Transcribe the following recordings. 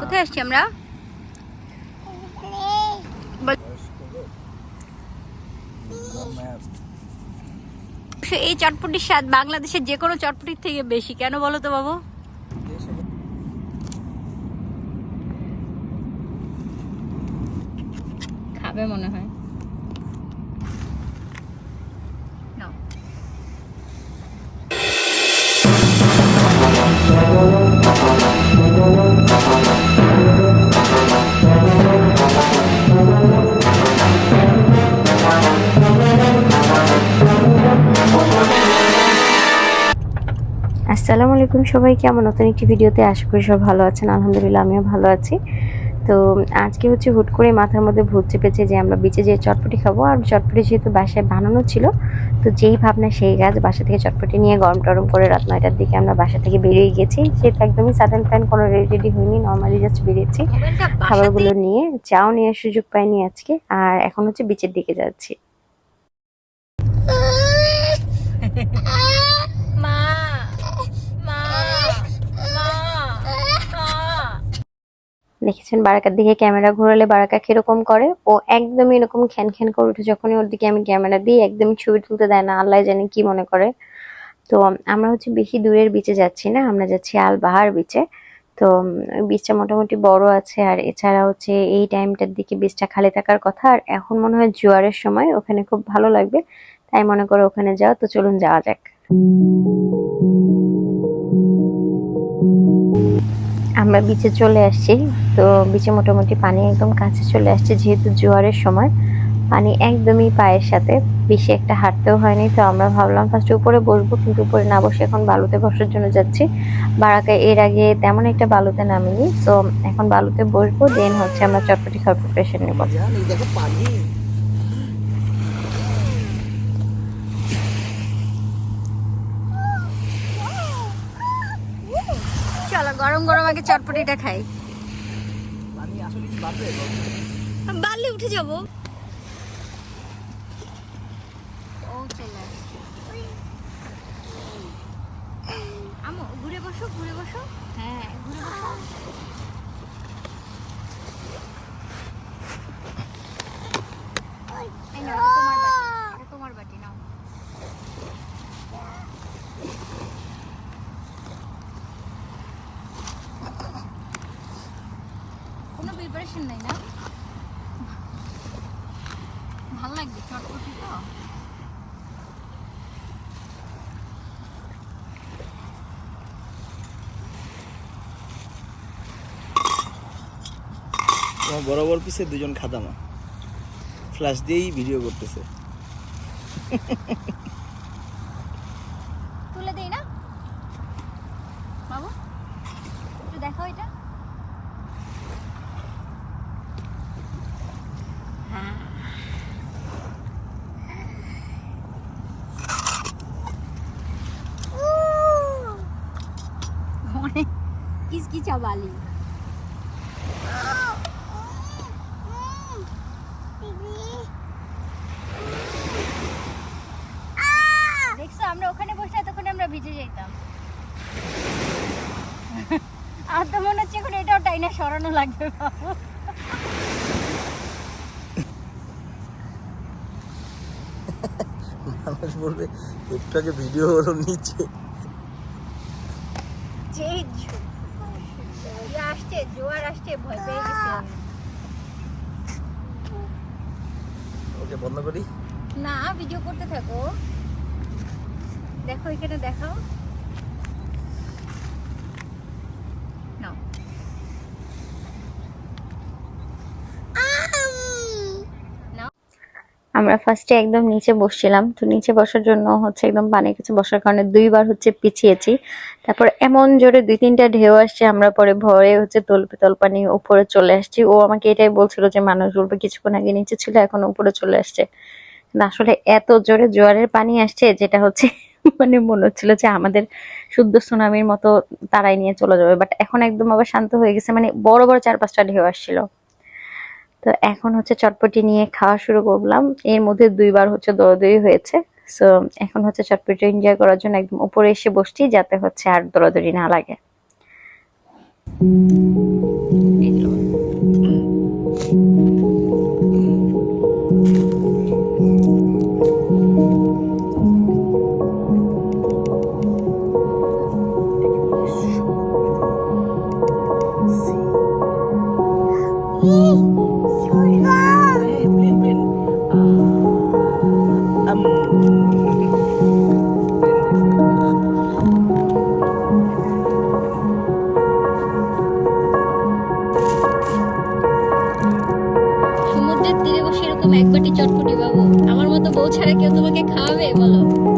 কোথায় আসছি আমরা? এই চটপটির স্বাদ বাংলাদেশের যে কোনো চটপটির থেকে বেশি। কেন বলো তো বাবু? খাবে মনে হয়। আলাইকুম সবাইকে আমার নতুন একটি ভিডিওতে আশা করি সব ভালো আছেন। আলহামদুলিল্লাহ আমিও ভালো আছি। তো আজকে হচ্ছে হুট করে মাথার মধ্যে ভূত চেপেছে যে আমরা বিচে যেয়ে চটপটি খাব। আর চটপটি যেহেতু বাসায় বানানো ছিল তো যেই ভাবনা সেই গাছ বাসা থেকে চটপটি নিয়ে গরম টরম করে রাত নয়টার দিকে আমরা বাসা থেকে বেরিয়ে গেছি। সেটা একদমই সাডেন প্ল্যান কোনো রেডি রেডি হয়নি নর্মালি জাস্ট বেরিয়েছি। খাবারগুলো নিয়ে চাও নেওয়ার সুযোগ পাইনি আজকে। আর এখন হচ্ছে বিচের দিকে যাচ্ছি। দেখেছেন বারাকার দিকে ক্যামেরা ঘোরালে বারাকা কীরকম করে? ও একদমই এরকম খ্যান খ্যান করে উঠে যখনই ওর দিকে আমি ক্যামেরা দিই, একদমই ছবি তুলতে দেয় না, আল্লাহ জানি কি মনে করে। তো আমরা হচ্ছে বেশি দূরের বিচে যাচ্ছি না, আমরা যাচ্ছি আলবাহার বিচে তো বিচটা মোটামুটি বড় আছে, আর এছাড়া হচ্ছে এই টাইমটার দিকে বিচটা খালি থাকার কথা, আর এখন মনে হয় জোয়ারের সময়, ওখানে খুব ভালো লাগবে। তাই মনে করো ওখানে যাও, তো চলুন যাওয়া যাক। আমরা বিচে চলে আসছি। তো বিচে মোটামুটি পানি একদম কাছে চলে আসছে, যেহেতু জোয়ারের সময়। পানি একদমই পায়ের সাথে। বেশি একটা হাঁটতেও হয়নি, তো আমরা ভাবলাম ফার্স্টে উপরে বসবো, কিন্তু উপরে না বসে এখন বালুতে বসার জন্য যাচ্ছি। বারাকা এর আগে তেমন একটা বালুতে নামিনি তো এখন বালুতে বসবো দেন হচ্ছে আমরা চটপটি খাওয়ার প্রিপারেশন নেব জান, এই দেখো পানি চলো, গরম গরম আগে চটপটিটা খাই। বালি উঠে যাব। আমো, ঘুরে বসো ঘুরে বসো। হ্যাঁ ঘুরে বসো এই নাও, এটা তোমার বাটি এটা তোমার বাটি নাও কোনো প্রিপারেশন নাই না? ভালো লাগবে, চটপটি তো? বরাবর পিছে দুজন খাদামা ফ্ল্যাশ দিয়েই ভিডিও করতেছে তুলে দেই না বাবু একটু দেখো এটা হ্যাঁ। অনেক বালি। দেখছ আমরা ওখানে বসে তখন আমরা ভিজে যেতাম। আর তো মনে হচ্ছে এখন এটাও টাইনা সরানো লাগবে বাবু। মানুষ বলবে একটু আগে ভিডিও হলো নিচে। আসছে জোয়ার আসছে ভয় পেয়ে গেছে আমি। ওকে বন্ধ করি? না ভিডিও করতে থাকো। দেখো এখানে দেখাও। আমরা ফার্স্টে একদম নিচে বসছিলাম। তো নিচে বসার জন্য হচ্ছে একদম পানির কাছে বসার কারণে দুইবার হচ্ছে পিছিয়েছি। তারপর এমন জোরে দুই তিনটা ঢেউ আসছে, আমরা পরে ভয়ে হচ্ছে তলপে তলপানি উপরে চলে আসছি। ও আমাকে এটাই বলছিল যে, মানুষ বলবে কিছুক্ষণ আগে নিচে ছিল, এখন উপরে চলে আসছে। আসলে এত জোরে জোয়ারের পানি আসছে যেটা হচ্ছে মানে মনে হচ্ছিল যে, আমাদের শুদ্ধ সুনামির মতো তারাই নিয়ে চলে যাবে। বাট এখন একদম আবার শান্ত হয়ে গেছে মানে বড় বড় চার পাঁচটা ঢেউ আসছিল। তো এখন হচ্ছে চটপটি নিয়ে খাওয়া শুরু করলাম। এর মধ্যে দুইবার হচ্ছে দৌড়াদৌড়ি হয়েছে। সো এখন হচ্ছে চটপটি এনজয় করার জন্য একদম উপরে এসে বসছি যাতে হচ্ছে আর দরদরি না লাগে। এক বাটি চটপটি বাবু। আমার মতো বউ ছাড়া কেউ তোমাকে খাওয়াবে? বলো।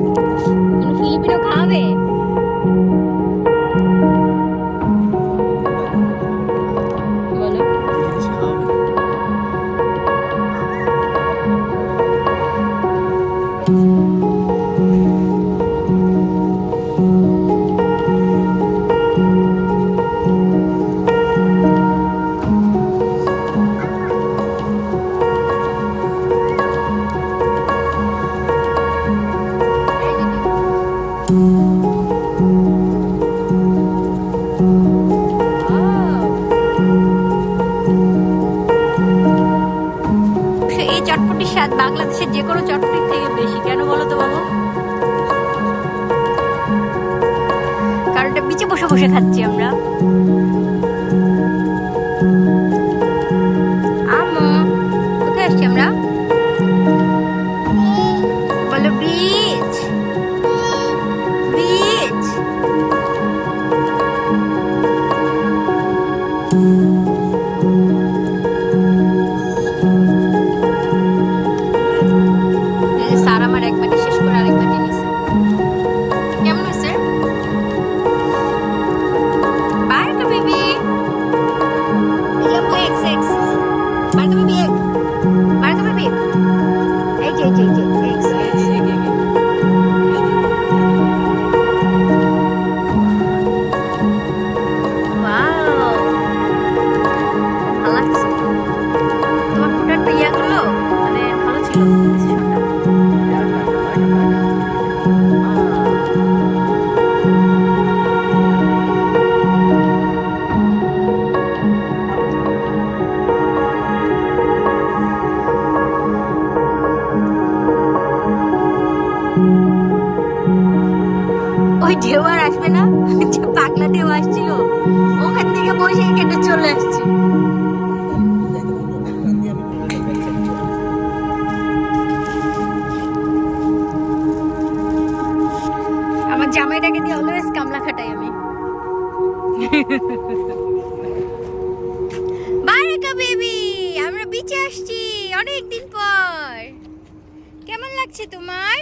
চটপটির স্বাদ বাংলাদেশের যে কোনো চটপটির থেকে বেশি। কেন বলো তো বাবু? কারণটা বিচে বসে বসে খাচ্ছি আমরা। যে ওই ঢেউ আর আসবে না। যে পাগলা ঢেউ আসছিল, ওখান থেকে বসে কেটে চলে আসছি। আমার জামাইটাকে দিয়ে অলওয়েজ কামলা খাটাই আমি। বারাকা বেবি, আমরা বিচে আসছি অনেক দিন পর। কেমন লাগছে তোমার?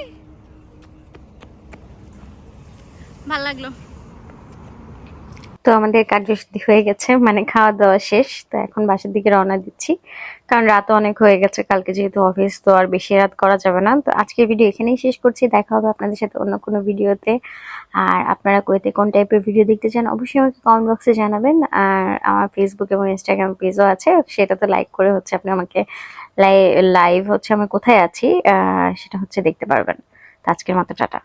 লাগল। তো আমাদের কার্যসূচি হয়ে গেছে মানে খাওয়া দাওয়া শেষ, তো এখন বাসার দিকে রওনা দিচ্ছি। কারণ রাত অনেক হয়ে গেছে, কালকে যেহেতু অফিস, তো আর বেশি রাত করা যাবে না। তো আজকের ভিডিও এখানেই শেষ করছি, দেখা হবে আপনাদের সাথে অন্য কোনো ভিডিওতে। আর আপনারা কোয়েতে কোন টাইপের ভিডিও দেখতে চান, অবশ্যই আমাকে কমেন্ট বক্সে জানাবেন। আর আমার ফেসবুক এবং ইনস্টাগ্রাম পেজও আছে সেটাতে লাইক করে হচ্ছে আপনি আমাকে লাইভ হচ্ছে আমি কোথায় আছি সেটা হচ্ছে দেখতে পারবেন। তো আজকের মতো, টাটা।